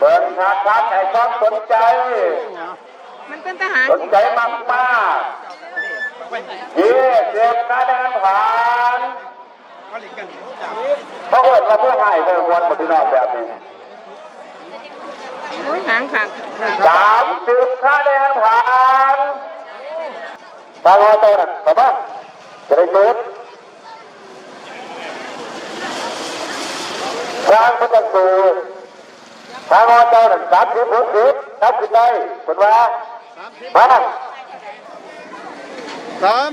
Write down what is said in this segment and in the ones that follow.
เปิดทางครับให้ความสนใจ มันเป็นทหารสนใจมากมากยี่สิบคะแนนผ่านเพราะว่าเราเพื่อให้เพื่อวันปฏิบัติแบบนี้โอ้ยหางขาดสามสิบคะแนนผ่านทางอโต้น่ะต่อมาจะได้จุดทางพระจันทร์สู ทางอโต้น่ะสามสิบหกสิบนับขึ้นได้คุณว่ามาสาม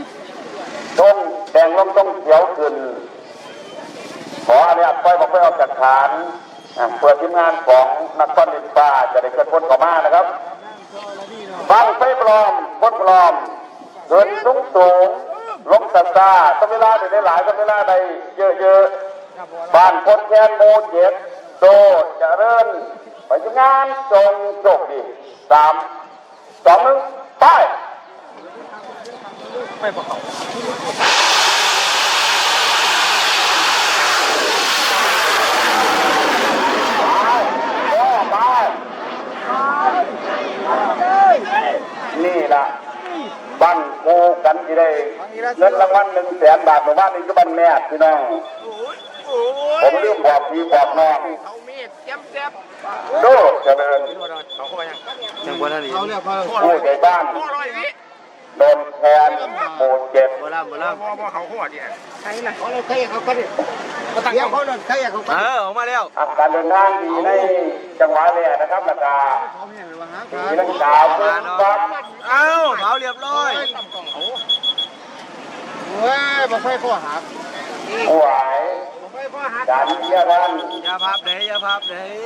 ต้องแต่งลมต้องเขียวขึ้น ขออนุญาตปล่อยบอกไม่ออกจากฐานอะเปิดทีมงานของนักต้อนดินฟ้าจะได้เกิดพ้นต่อมานะครับบังไฟปลอมพ้นปลอมเดินสูงสูงลงสัตตาต้องเวลาได้หลายต้องเวลาได้เยอะๆบ้านพ้นแคนโมเจ็ด โตเจะเริ่นไปทีมงานจงโชคดีสามสองหนึ่งไปนี่ล่ะบันกูกันที่ได้เงินรางวัลหนึ่งแสนบาทหมู่บ้านนี้ก็บันแม่พี่น้อง ผมลืมบอกพี่บอกน้องเอามีดเจ็บเจ็บดูเจริญเขาเข้าไปยังยังบนท่านี้เขาเรียกว่าผู้ใหญ่บ้านพ่อร้อยวิโดนแทนหมู่เจ็ดโบราณโบราณพ่อพ่อเขาเข้าเนี่ยใช่ล่ะเขาเลยใครเขาก็ดิเดี๋ยวเขาโดนใครเขาก็เออออกมาแล้วอะการเดินทางดีในจังหวะแรกนะครับราคาเขาเนี่ยว่าหาดีนักสาวเพิ่มครับเอ้าเผาเรียบร้อยเว้ยบ่ไฟข้อหักผู้ไหวบ่ ไฟข้อหักการเยี่ยรันอย่าพับเลยอย่าพับเลย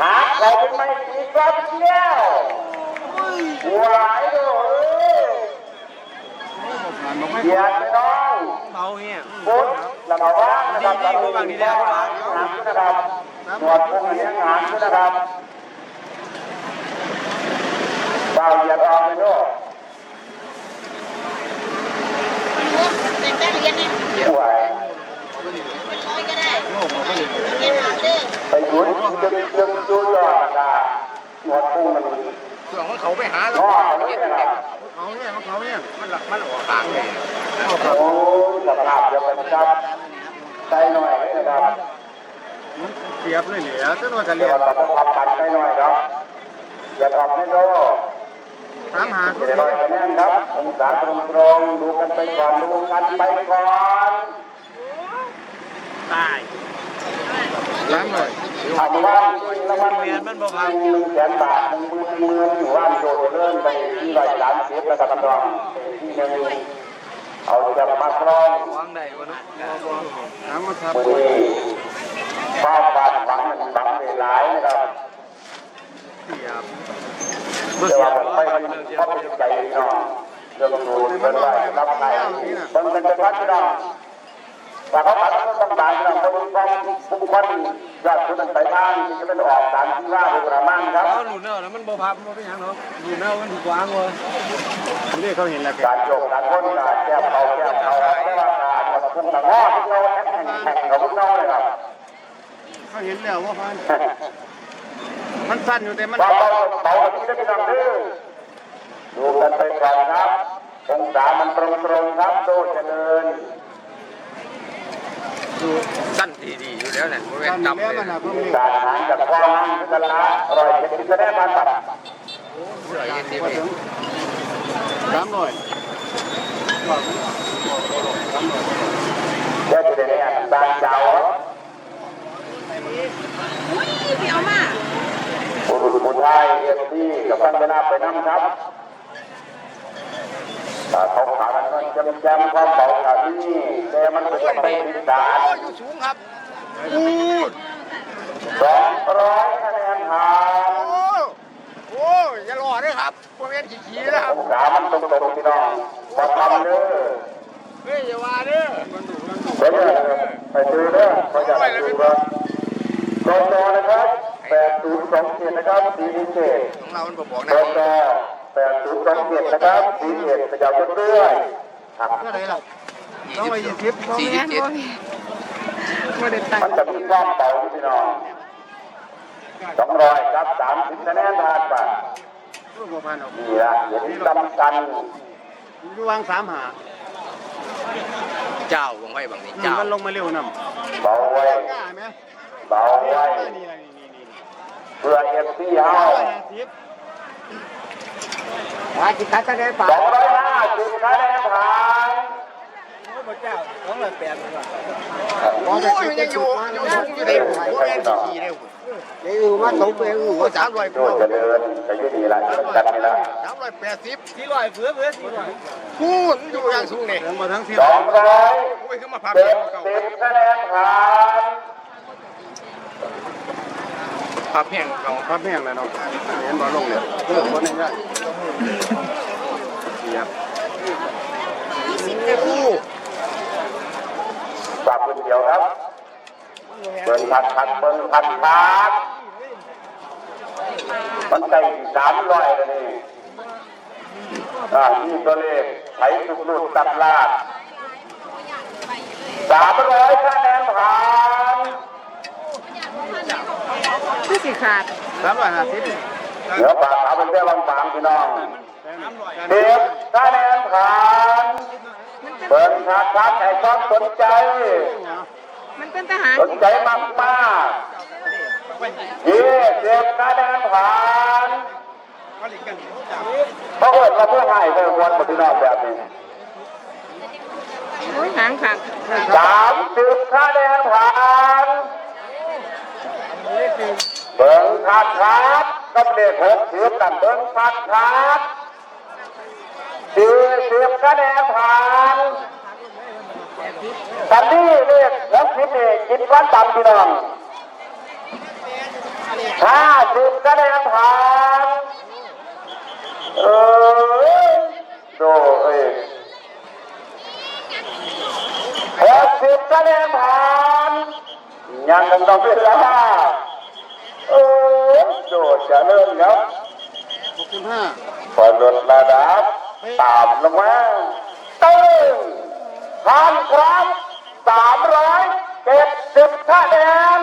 หาเราเป็นไม่ดีครับเที่ยวผู้ไหวดูเยี่ยมไปน้องเผาเฮียพุทธนำมาว่านะครับดีดีบางทีแล้วหางนะครับหนวดพุงเลี้ยงหางนะครับเบาเหยียดออกไปด้วย เป็นได้เรียนเนี่ย ผู้ไหว เป็นร้อยก็ได้เรียนหาเรื่อง ไปยุนจึงจึงจุยอดนะครับหนวดพุงมัน ส่วนของ เขาไปหางอเลยนะครับเขาเนี่ยเขาเนี่ยมันหลักมันออกปากเลยโอ้ยสภาพเดียวกันครับใจหน่อยนะครับเสียบเลยเหลือจะนวดกันเดี๋เรียยวเราต้องทำปัดใจหน่อยครับอย่าทำให้โดถามหาจะได้ร้อยคะแนนครับองศาตรงตรงๆดูกันไปก่อนดูกันไปก่อนตายล้างเลย ทำว่าละวันเรียนมันบอกว่าหนึ่งแสนบาทหนึ่งหมื่นหมื่นอยู่ว่านโดดเริ่มไปที่ร้อยสามสิบนะครับน้องที่หนึ่งเอาจะมาครองวางได้วะนุ๊กถามมาครับมือนี้ฟ้าบาดหวังมันหวังหลายนะครับเสียบเดี๋ยวผมไปมันก็เป็นใจน้องเรื่องดูเรื่องอะไรรับไงมันเป็นพัฒนา แต่เขาตัดต้องต่ายเราต้องต้องบุคคลยอดคุณสายทางที่จะเป็นออกตามที่ว่าเป็นประมาณครับหลุดเน่าแล้วมันบ่พับมันเป็นยังเนาะหลุดเน่ามันถูกวางเว้ยนี่เขาเห็นแล้วการโยกการพ้นการแก้เขาแก้เขาไม่ว่าการมันพุ่งต่างง้อพวกเราแข่งแข่งกับพวกเราเลยครับเขาเห็นแล้วว่าพันมันสั้นอยู่แต่มันว่าเราเบาที่ได้เป็นลำดื้อดูกันไปก่อนครับองศามันตรงๆครับโดเจริญ สั้นดีๆอยู่แล้วเนี่ยมันเป็นสั้นกำแล้วเลยมันอะเพิ่งเรียการหางจากความพิจารณาอร่อยเจ็ดสิบคะแนนมาตัดเสือเย็นดีกถึงสามร้อยเดี๋ยวจะได้เนี่ยตามเจ้าอุ้ยเปียวมากบุรุษบุญไทยเอฟซีกับตั้งเวลาไปนั่งครับ แต่เขาขามันจำจำความเบาขาดที่นี่แต่มันเป็นไปติดดานอยู่สูงครับสองร้อยคะแนนหาโอ้โอ้อย่ารอด้วยครับพวกนี้ขี้นะครับองศามันตรงตรงพี่น้องพอทำเด้อเฮ้ยอย่าว่าเด้อไปเด้อไปดูเด้อเขาอยากดูครับโดนโดนะครับแปดศูนย์สองเจ็ดนะครับสีพิเศษของเรามันบอกนะนโด แปดศูนย์สองเจ็ดนะครับสีเอกขยับขึ้นเรื่อยครับเท่าไหร่ล่ะต้องไปยี่สิบบ่แม่นบ่แม่นบ่ได้ตั้งมันจะมีความเบาพี่น้องสองร้อยครับสามสิบคะแนนผ่านไปรูปบ่พันออกนี่ละเห็นจำกันอยู่วางสามหาเจ้าวงไว้บางนี้อืมเจ้ามันลงมาเร็วนำเบาไว้กล้าไหมเบาไว้นี่นี่นี่นี่เพื่อเอฟซีเฮา สิบว่าจิตตัดได้ป่ะสองร้อยห้าสิบคะแนนผ่านโอ้ยยังอยู่อยู่สูงอยู่ในหัวแม่นขี่ได้หัวยังอยู่มาสองเปหัวสามร้อยโดยเจริญแต่ยุดีละกันนี่ละสามร้อยแปดสิบสี่ร้อยเฟือเฟือสี่ร้อยพูดอยู่ย่างสูงเนี่ยมาทั้งสิบสองร้อยโอ้ยขึ้นมาพับเจ็เอดงเก่าสิบคะแนนผ่านพับแห้งเก่าพับแห้งแล้วเนาะเห็นบ่ลลงเนี่ยเลิกคนนี้ได้ เสียบฝากคนเดียวครับเบิ้งพักพักเบิ้งพักพักมันใกล้สามร้อยแล้วนี่อ่านี่ตัวเลขไถสุกลูกตัดลาดสามร้อยคะแนนผ่านคือสิขาดสามร้อยห้าสิบ เหลือปากขาวเป็นแค่บางบางๆพี่น้องเด็กคะแนนผ่านเบิ้งพักพักให้ความสนใจ มันเป็นทหารสนใจมากมากๆยี่สิบคะแนนผ่านเพราะว่าเราเพื่อให้เพื่อวนมาที่นอกแบบนี้โอ้ยหางขังสามสิบคะแนนผ่านเบิ้งขาดขาด กับเลขหกเสิบกันเบิ้งขาดขาดสี่สิบคะแนนผ่านกันนี่เลขหกสิบนี่คิดวันต่ำพี่น้องห้าสิบคะแนนผ่านเออโดเอ้หกสิบคะแนนผ่านยังต้องต้องเป็นละเออ โดเจะเริ่มครับหกสิบห้าพอลดระดับตามลงมาตึ้งผ่านครับสามร้อยเจ็ดสิบคะแนน